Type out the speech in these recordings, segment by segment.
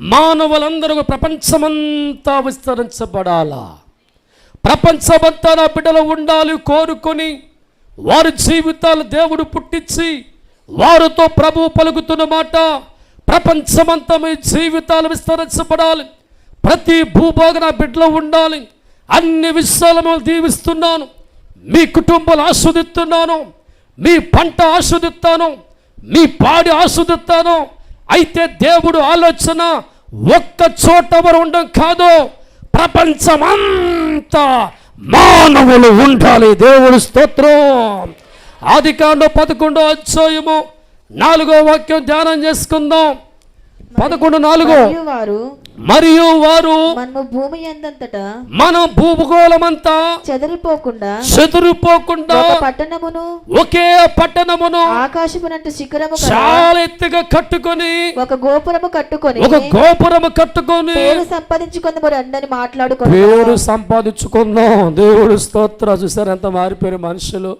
మానవులందరూ ప్రపంచమంతా విస్తరించబడాలా? ప్రపంచమంతా నా బిడ్డలు ఉండాలి కోరుకొని వారి జీవితాలు దేవుడు పుట్టించి వారితో ప్రభు పలుకుతున్న మాట ప్రపంచమంతా మీ జీవితాలు విస్తరించబడాలి. ప్రతి భూభాగం నా బిడ్డలో ఉండాలి. అన్ని విషయాలను దీవిస్తున్నాను. మీ కుటుంబాలు ఆస్వాదిస్తున్నాను. మీ పంట ఆస్వాదిస్తాను. మీ పాడి ఆస్వాదిస్తాను. అయితే దేవుడు ఆలోచన ఒక్క చోట ఎవరు ఉండడం కాదు. ప్రపంచమంతా మానవులు ఉండాలి. దేవుడు స్తోత్రం. ఆది కాండ పదకొండో అధ్యాయము నాలుగో వాక్యం ధ్యానం చేసుకుందాం. పదకొండు నాలుగో. మరియు వారు మరియు వారు మనము భూమి ఎందంతటా మన భూభూగోళమంతా చెదరిపోకుండా చెదిరిపోకుండా పట్టణమును ఒకే పట్టణమును ఆకాశమునంటు శిఖరము చాలా ఎత్తుగా కట్టుకొని ఒక గోపురము కట్టుకొని ఒక గోపురము కట్టుకొని పేరు సంపాదించుకుందాము రండని మాట్లాడుకొని పేరు సంపాదించుకుందాం. దేవుడు స్తోత్ర చూసారు ఎంత మారిపోయారు మనుషులు.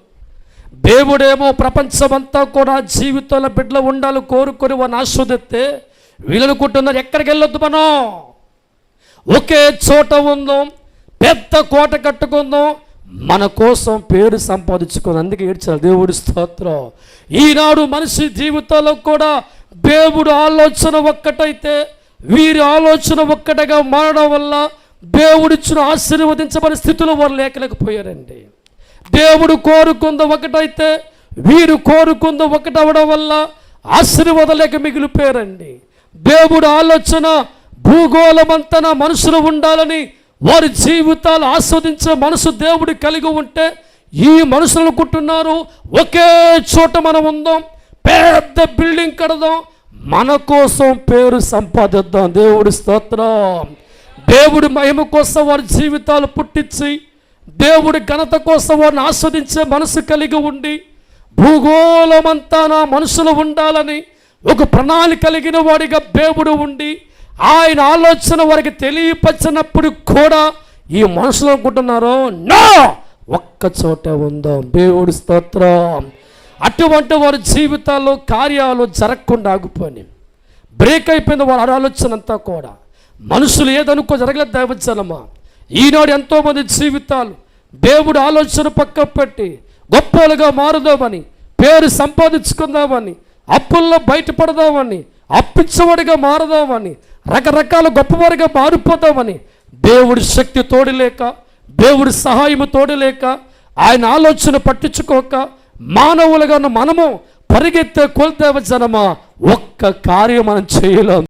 దేవుడేమో ప్రపంచమంతా కూడా జీవితంలో బిడ్డలు ఉండాలి కోరుకొని వారిని ఆస్వాదిస్తే వీళ్ళు అనుకుంటున్నారు ఎక్కడికి వెళ్ళొద్దు మనం? ఒకే చోట ఉందాం పెద్ద కోట కట్టుకుందాం మన కోసం పేరు సంపాదించుకుని అందుకే ఏడ్చారు. దేవుడి స్తోత్రం. ఈనాడు మనిషి జీవితంలో కూడా దేవుడు ఆలోచన ఒక్కటైతే వీరి ఆలోచన ఒక్కటగా మారడం వల్ల దేవుడిచ్చిన ఆశీర్వదించబడి స్థితిలో వారు లేకలేకపోయారండి. దేవుడు కోరుకుంద ఒకటైతే వీరు కోరుకుంద ఒకటవడం వల్ల ఆశీర్వదలేక మిగిలిపోయారండి. దేవుడు ఆలోచన భూగోళమంతన మనుషులు ఉండాలని వారి జీవితాలు ఆస్వాదించే మనసు దేవుడు కలిగి ఉంటే ఈ మనుషులు అనుకుంటున్నారు ఒకే చోట మనం ఉందాం పెద్ద బిల్డింగ్ కడదాం మన కోసం పేరు సంపాదిద్దాం. దేవుడి స్తోత్రం. దేవుడి మహిమ కోసం వారి జీవితాలు పుట్టించి దేవుడి ఘనత కోసం వారిని ఆస్వాదించే మనసు కలిగి ఉండి భూగోళమంతా నా మనుషులు ఉండాలని ఒక ప్రణాళిక కలిగిన వాడిగా దేవుడు ఉండి ఆయన ఆలోచన వారికి తెలియపరిచినప్పుడు కూడా ఈ మనుషులు అనుకుంటున్నారు నో ఒక్క చోట ఉందాం దేవుడి స్తోత్రం. అటువంటి వారి జీవితాల్లో కార్యాలు జరగకుండా ఆగిపోయి బ్రేక్ అయిపోయింది వారి ఆలోచన అంతా కూడా. మనుషులు ఏదనుకో జరగలేదు దైవజనమా? ఈనాడు ఎంతోమంది జీవితాలు దేవుడు ఆలోచన పక్క పెట్టి గొప్పలుగా మారుదామని పేరు సంపాదించుకుందామని అప్పుల్లో బయటపడదామని అప్పించవాడిగా మారదామని రకరకాల గొప్పవారిగా మారిపోతామని దేవుడి శక్తి తోడలేక దేవుడి సహాయము తోడలేక ఆయన ఆలోచన పట్టించుకోక మానవులుగా ఉన్న మనము పరిగెత్తే కోల్తేవ జనమా ఒక్క కార్యం మనం చేయలేం.